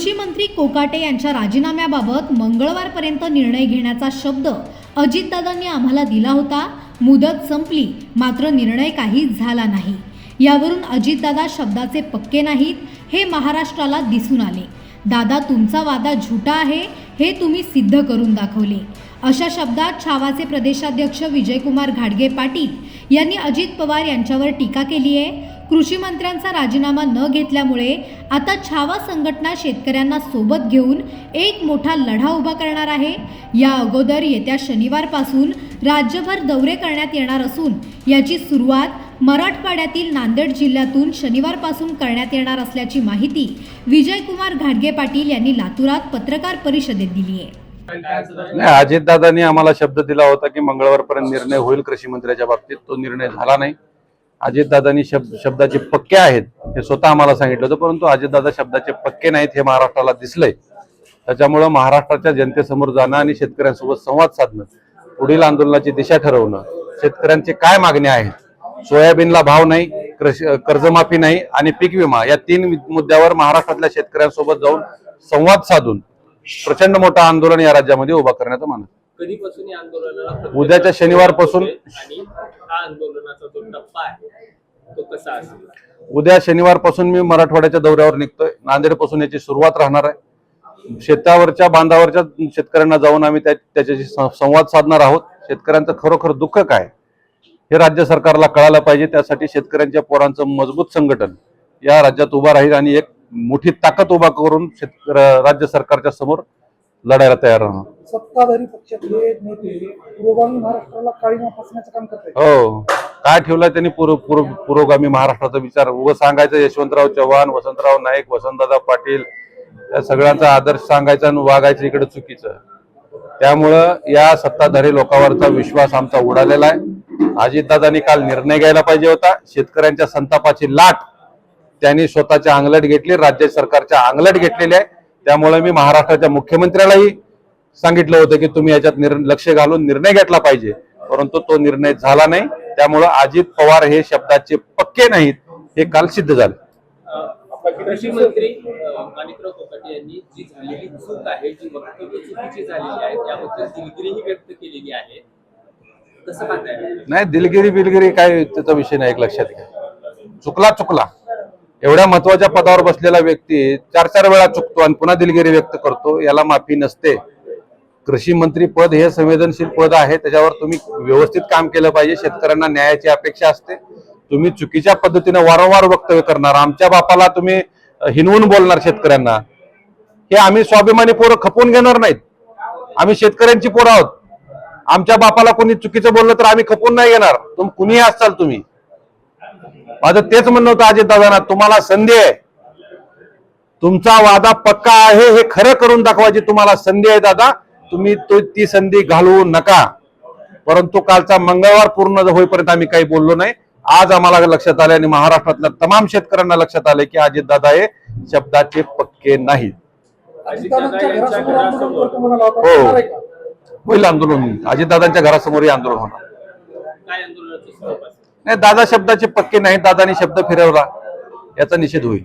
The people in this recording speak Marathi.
कृषी मंत्री कोकाटे यांच्या राजीनाम्याबाबत मंगळवारपर्यंत निर्णय घेण्याचा शब्द अजितदादांनी आम्हाला दिला होता. मुदत संपली मात्र निर्णय काही झाला नाही. यावरून अजितदादा शब्दाचे पक्के नाहीत हे महाराष्ट्राला दिसून आले. दादा तुमचा वादा झुटा आहे हे तुम्ही सिद्ध करून दाखवले. अशा शब्दात छावाचे प्रदेशाध्यक्ष विजयकुमार घाडगे पाटील यांनी अजित पवार यांच्यावर टीका केली आहे. कृषी मंत्र्यांचा राजीनामा न घेतल्यामुळे आता छावा संघटना शेतकऱ्यांना सोबत घेऊन एक मोठा लढा उभा करणार आहे. या अगोदर येत्या शनिवारपासून राज्यभर दौरे करण्यात येणार असून याची सुरुवात मराठवाड्यातील नांदेड जिल्ह्यातून शनिवारपासून करण्यात येणार असल्याची माहिती विजयकुमार घाडगे पाटील यांनी लातूरात पत्रकार परिषदेत दिली आहे. नाही अजितदादांनी आम्हाला शब्द दिला होता की मंगळवारपर्यंत निर्णय होईल कृषी मंत्र्याच्या बाबतीत. तो निर्णय झाला नाही. अजितदादांनी शब्द शब्दाचे पक्के आहेत हे स्वतः आम्हाला सांगितलं होतं परंतु अजितदादा शब्दाचे पक्के नाहीत हे महाराष्ट्राला दिसलंय. त्याच्यामुळं महाराष्ट्राच्या जनतेसमोर जाणं आणि शेतकऱ्यांसोबत संवाद साधणं पुढील आंदोलनाची दिशा ठरवणं शेतकऱ्यांचे काय मागण्या आहेत? सोयाबीनला भाव नाही कर्जमाफी नाही आणि पीक विमा या तीन मुद्द्यावर महाराष्ट्रातल्या शेतकऱ्यांसोबत जाऊन संवाद साधून प्रचंड मोठं आंदोलन या राज्यामध्ये उभा करण्याचं मानत कधीपासून या आंदोलनाला उद्याच्या शनिवारपासून- आणि हा आंदोलनाचा जो टप्पा आहे तो कसा असेल? उद्या शनिवारपासून मी मराठवाड्याच्या दौऱ्यावर निघतोय. नांदेडपासून याची सुरुवात राहणार आहे. शेतावरच्या बांधावरच्या शेतकऱ्यांना जाऊन आम्ही त्या- त्याच्याशी संवाद साधणार आहोत. शेतकऱ्यांचं खरोखर दुःख काय? हे राज्य सरकारला कळायला पाहिजे. त्यासाठी शेतकऱ्यांच्या पोरांचं मजबूत संघटन या राज्यात उभा राहील आणि एक मोठी ताकद उभा करून शेतक राज्य सरकारच्या समोर लढायला तयार राहणार. सत्ताधारी पक्षातले नेते पुरोगामी महाराष्ट्राला काळीमा फासण्याचं काम करतायत. हो. काय ठेवलाय त्यांनी पूर्व पूर्व पुरोगामी महाराष्ट्राचा विचार? उगं सांगायचं यशवंतराव चव्हाण वसंतराव नाईक वसंतदादा पाटील या सगळ्यांचा आदर्श सांगायचा आणि वागायचं इकडे चुकीचं. त्यामुळं या सत्ताधारी लोकांवरचा विश्वास आमचा उडालेला आहे. अजितदादांनी काल निर्णय घ्यायला पाहिजे होता. शेतकऱ्यांच्या संतापाची लाट त्यांनी स्वतःच्या अंगलट घेतली राज्य सरकारच्या अंगलट घेतलेली आहे. त्यामुळे मी महाराष्ट्राच्या मुख्यमंत्र्यालाही सांगितलं होतं की तुम्ही याच्यात निर- लक्ष घालून निर्णय घेतला पाहिजे. परंतु तो निर्णय झाला नाही. त्यामुळं अजित पवार हे शब्दाचे पक्के नाहीत. हे काल सिद्ध झालं. कृषी मंत्री माणिकराव कोकाटे यांनी जी झालेली चूक आहे जी वक्तव्य चुकीची झालेली आहे त्याबद्दल दिलगिरीही व्यक्त केलेली आहे. कसं पाहताय? नाही दिलगिरी बिलगिरी काय त्याचा विषय नाही एक लक्षात घ्या. चुकला चुकला. एवढ्या महत्त्वाच्या पदावर बसलेला व्यक्ती चार चार वेळा चुकतो आणि पुन्हा दिलगिरी व्यक्त करतो याला माफी नसते. कृषी मंत्री पद हे संवेदनशील पद आहे त्याच्यावर तुम्ही व्यवस्थित काम केलं पाहिजे शेतकऱ्यांना न्यायाची अपेक्षा असते. तुम्ही चुकीच्या पद्धतीने वारंवार वक्तव्य करणार आमच्या बापाला तुम्ही हिनवून बोलणार शेतकऱ्यांना. हे आम्ही स्वाभिमानी पोरं खपवून घेणार नाहीत. आम्ही शेतकऱ्यांची पोरं आहोत. आमच्या बापाला कोणी चुकीचं बोललं तर आम्ही खपवून नाही घेणार. तुम कुणीही असाल तुम्ही. माझं तेच म्हणणं होतं अजित दादांना तुम्हाला संधी आहे. तुमचा वादा पक्का आहे हे खरं करून दाखवायची तुम्हाला संधी आहे दादा. तुम्ही तो ती संधी घालवू नका. परंतु कालचा मंगळवार पूर्ण होईपर्यंत आम्ही काही बोललो नाही. आज आम्हाला लक्षात आले आणि महाराष्ट्रातल्या तमाम शेतकऱ्यांना लक्षात आले की अजित दादा हे शब्दाचे पक्के नाहीत. हो. का? होईल आंदोलन. अजितदादांच्या घरासमोरही आंदोलन होणार. नाही दादा शब्दाचे पक्के नाही दादानी शब्द फिरवला. याचा निषेध होईल.